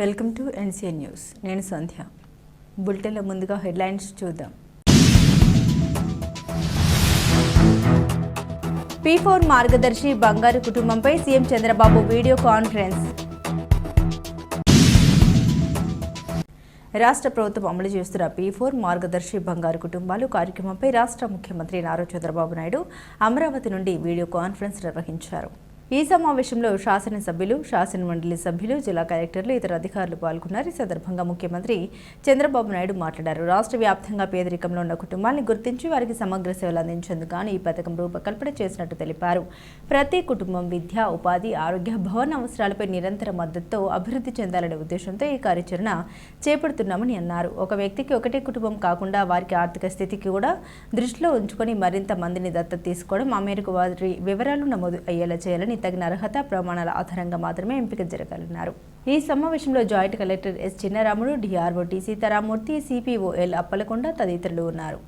Welcome to NCN news. నేను సంధ్య. బులెటిన్లో ముందుగా హెడ్లైన్స్ చూద్దాం. పీ ఫోర్ మార్గదర్శి బంగారు కుటుంబంపై సీఎం చంద్రబాబు వీడియో కాన్ఫరెన్స్. రాష్ట్ర ప్రభుత్వం అమలు చేస్తున్న పీ ఫోర్ మార్గదర్శి బంగారు కుటుంబాలు కార్యక్రమంపై రాష్ట్ర ముఖ్యమంత్రి నారా చంద్రబాబు నాయుడు అమరావతి నుండి వీడియో కాన్ఫరెన్స్ నిర్వహించారు. ఈ సమావేశంలో శాసనసభ్యులు శాసనమండలి సభ్యులు జిల్లా కలెక్టర్లు ఇతర అధికారులు పాల్గొన్నారు. ఈ సందర్భంగా ముఖ్యమంత్రి చంద్రబాబు నాయుడు మాట్లాడారు. రాష్ట్ర వ్యాప్తంగా పేదరికంలో ఉన్న కుటుంబాన్ని గుర్తించి వారికి సమగ్ర సేవలు అందించేందుకు ఈ పథకం రూపకల్పన చేసినట్టు తెలిపారు. ప్రతి కుటుంబం విద్య ఉపాధి ఆరోగ్య భవన అవసరాలపై నిరంతర మద్దతుతో అభివృద్ధి చెందాలనే ఉద్దేశంతో ఈ కార్యాచరణ చేపడుతున్నామని అన్నారు. ఒక వ్యక్తికి ఒకటే కుటుంబం కాకుండా వారికి ఆర్థిక స్థితికి కూడా దృష్టిలో ఉంచుకొని మరింత మందిని దత్తత తీసుకోవడం ఆ మేరకు వారి వివరాలు నమోదు అయ్యేలా చేయాలని తగిన అర్హత ప్రమాణాల ఆధారంగా మాత్రమే ఎంపిక జరగాలన్నారు. ఈ సమావేశంలో joint collector S Chinnaramudu DRO T Sitaramamurthy CPO L Appalakonda తదితరులు ఉన్నారు.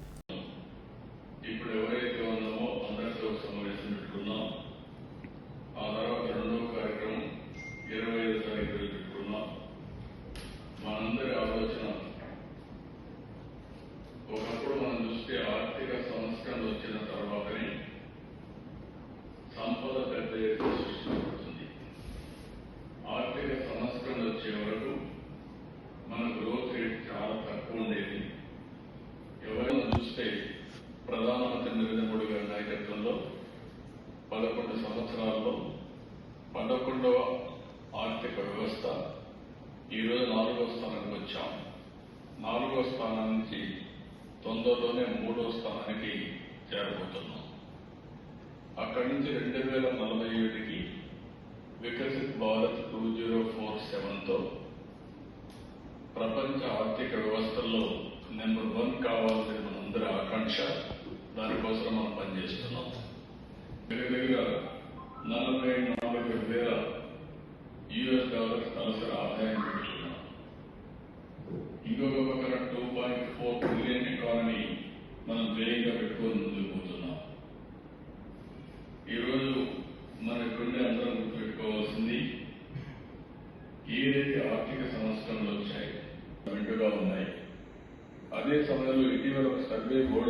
ఆర్థిక వ్యవస్థ ఈరోజు నాలుగో స్థానానికి వచ్చాం. నాలుగవ స్థానం నుంచి తొందరలోనే మూడో స్థానానికి చేరబోతున్నాం. అక్కడి నుంచి రెండు వేల నలభై ఏడుకి Viksit Bharat two zero four సెవెన్తో ప్రపంచ ఆర్థిక వ్యవస్థల్లో నెంబర్ వన్ కావాల్సిన మనందరి ఆకాంక్ష దానికోసం మనం పనిచేస్తున్నాం. దగ్గర మనం ధ్యేయంగా పెట్టుకొని ముందుకు పోతున్నాం. ఈరోజు మనకుండే అందరం గుర్తుపెట్టుకోవాల్సింది ఏదైతే ఆర్థిక సంస్కరణలు వచ్చాయి మెండుగా ఉన్నాయి. అదే సమయంలో ఇటీవల ఒక సర్వే బోర్డు